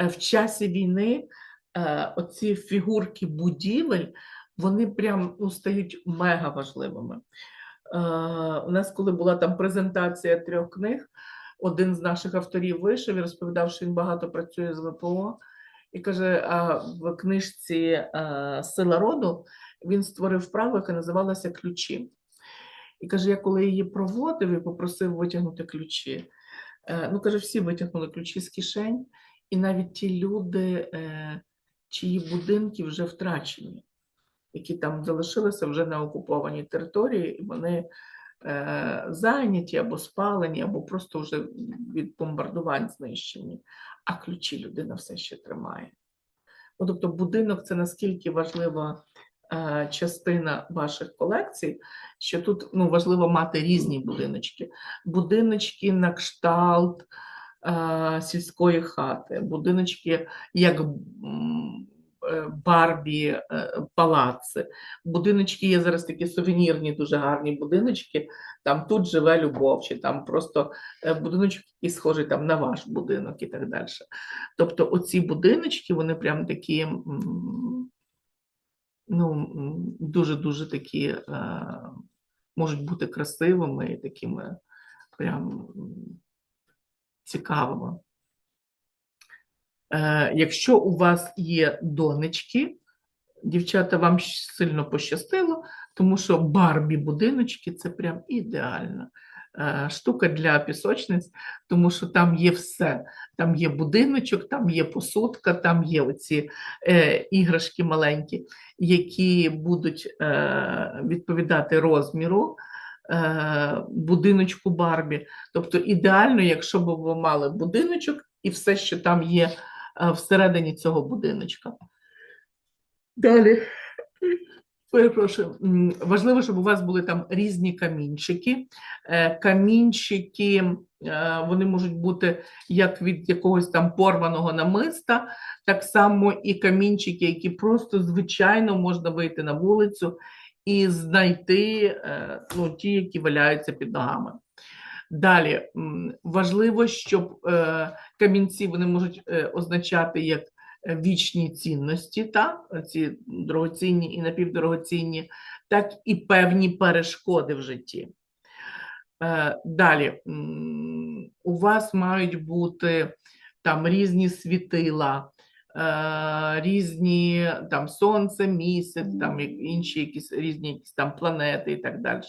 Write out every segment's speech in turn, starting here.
е, в часі війни е, оці фігурки будівель, вони прям ну, стають мега важливими. Е, У нас, коли була там презентація трьох книг, один з наших авторів вийшов і розповідав, що він багато працює з ВПО. І каже: а в книжці Сила роду він створив вправу, яка називалася Ключі. І каже: я коли її проводив і попросив витягнути ключі. Ну, каже, всі витягнули ключі з кишень, і навіть ті люди, е, чиї будинки вже втрачені, які там залишилися вже на окупованій території, і вони е, зайняті або спалені, або просто вже від бомбардувань знищені, а ключі людина все ще тримає. Ну, тобто, будинок це наскільки важлива е, частина ваших колекцій, що тут ну, важливо мати різні будиночки. Будиночки на кшталт сільської хати, будиночки як е, Барбі, е, палаци. Будиночки є зараз такі сувенірні, дуже гарні будиночки. Там тут живе любов, чи там просто е, будиночок, який схожий там на ваш будинок і так далі. Тобто оці будиночки, вони прям такі, ну, дуже-дуже такі, е, можуть бути красивими і такими прям м, цікавими. Е, Якщо у вас є донечки, дівчата, вам сильно пощастило, тому що Барбі будиночки це прям ідеальна е, штука для пісочниць, тому що там є все. Там є будиночок, там є посудка, там є оці е, іграшки маленькі, які будуть е, відповідати розміру будиночку Барбі. Тобто ідеально, якщо б ви мали будиночок і все, що там є е, всередині цього будиночка. Далі. Перепрошую, важливо, щоб у вас були там різні камінчики. Е, Камінчики е, вони можуть бути як від якогось там порваного намиста, так само і камінчики, які просто звичайно можна вийти на вулицю і знайти е, ну, ті, які валяються під ногами. Далі важливо, щоб е, камінці вони можуть е, означати як вічні цінності, так, ці дорогоцінні і напівдорогоцінні, так і певні перешкоди в житті. Далі у вас мають бути там різні світила, е, різні там сонце, місяць, там інші якісь різні якісь там планети і так далі.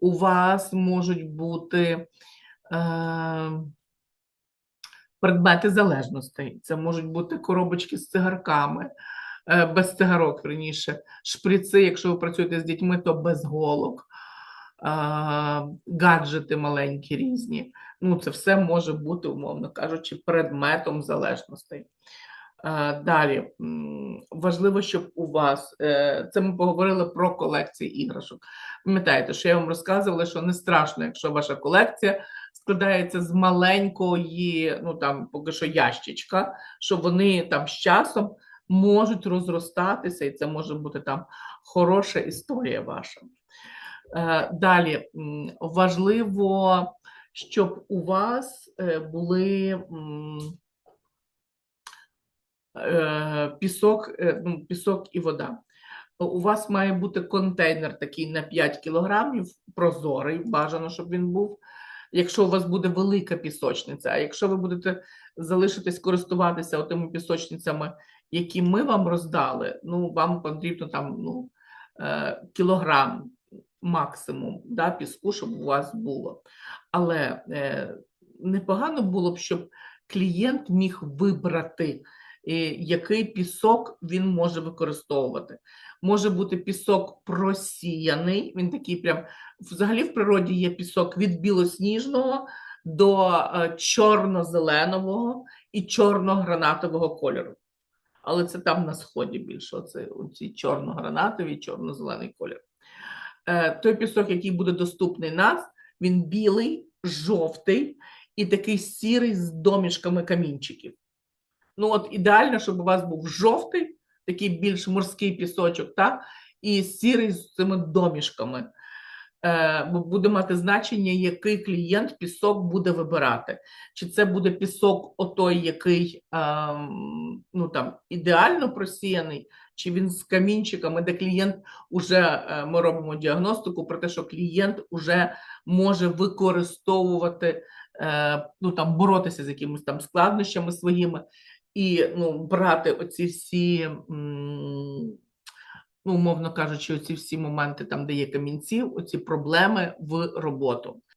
У вас можуть бути е, предмети залежностей. Це можуть бути коробочки з цигарками, е, без цигарок, верніше, шприци, якщо ви працюєте з дітьми, то без голок, е, гаджети маленькі різні. Ну, це все може бути, умовно кажучи, предметом залежностей. Е, Далі важливо, щоб у вас е, це ми поговорили про колекції іграшок. Пам'ятаєте, що я вам розказувала, що не страшно, якщо ваша колекція складається з маленької, ну там поки що ящичка, що вони там з часом можуть розростатися, і це може бути там хороша історія ваша. Е, Далі важливо, щоб у вас були. Е, пісок, е, ну, пісок і вода. У вас має бути контейнер такий на 5 кілограмів, прозорий, бажано, щоб він був. Якщо у вас буде велика пісочниця, а якщо ви будете залишитись користуватися тими пісочницями, які ми вам роздали, ну вам потрібно там ну, е, кілограм максимум да, піску, щоб у вас було. Але е, непогано було б, щоб клієнт міг вибрати який пісок він може використовувати. Може бути пісок просіяний, він такий прям взагалі в природі є пісок від білосніжного до е, чорно-зеленого і чорно-гранатового кольору. Але це там на сході більше, оце, оці чорно-гранатовий і чорно-зелений колір. Е, той пісок, який буде доступний нас, він білий, жовтий і такий сірий з домішками камінчиків. Ну, от ідеально, щоб у вас був жовтий, такий більш морський пісочок, та, і сірий з цими домішками. е, буде мати значення, який клієнт пісок буде вибирати. Чи це буде пісок, отой, який ем, ну, там, ідеально просіяний, чи він з камінчиками, де клієнт уже е, ми робимо діагностику про те, що клієнт уже може використовувати, е, ну там боротися з якимись там складнощами своїми і ну, брати оці всі, ну, умовно кажучи, оці всі моменти, там, де є камінці, оці проблеми в роботу.